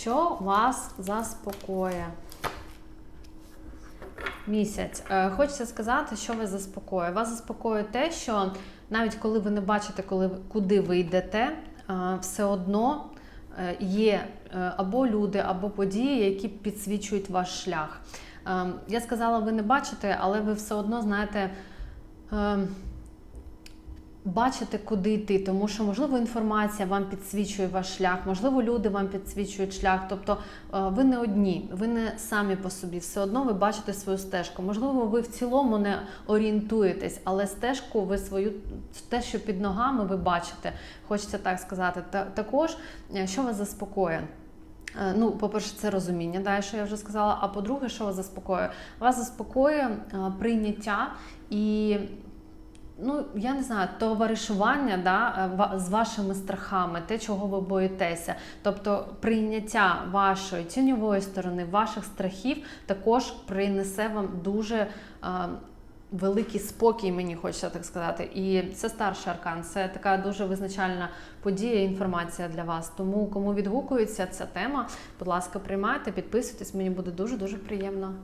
Що вас заспокоює? Місяць. Е, Хочеться сказати, що вас заспокоює. Вас заспокоює те, що навіть коли ви не бачите, коли, куди ви йдете, е, все одно е, є або люди, або події, які підсвічують ваш шлях. Е, Я сказала, ви не бачите, але ви все одно знаєте. Бачите, куди йти, тому що можливо інформація вам підсвічує ваш шлях, можливо, люди вам підсвічують шлях. Тобто е, ви не одні, ви не самі по собі. Все одно ви бачите свою стежку. Можливо, ви в цілому не орієнтуєтесь, але стежку ви свою те, що під ногами, ви бачите. Хочеться так сказати. Також е, що вас заспокоює? Е, Ну, по-перше, це розуміння, да, що я вже сказала. А по-друге, що вас заспокоює? Вас заспокоює прийняття і ну я не знаю, товаришування да, е, з вашими страхами, те, чого ви боїтеся. Тобто прийняття вашої тіньової сторони, ваших страхів також принесе вам дуже. е, Великий спокій, мені хочеться так сказати, і це старший аркан. Це така дуже визначальна подія, інформація для вас. Тому кому відгукується ця тема, будь ласка, приймайте, підписуйтесь. Мені буде дуже дуже приємно.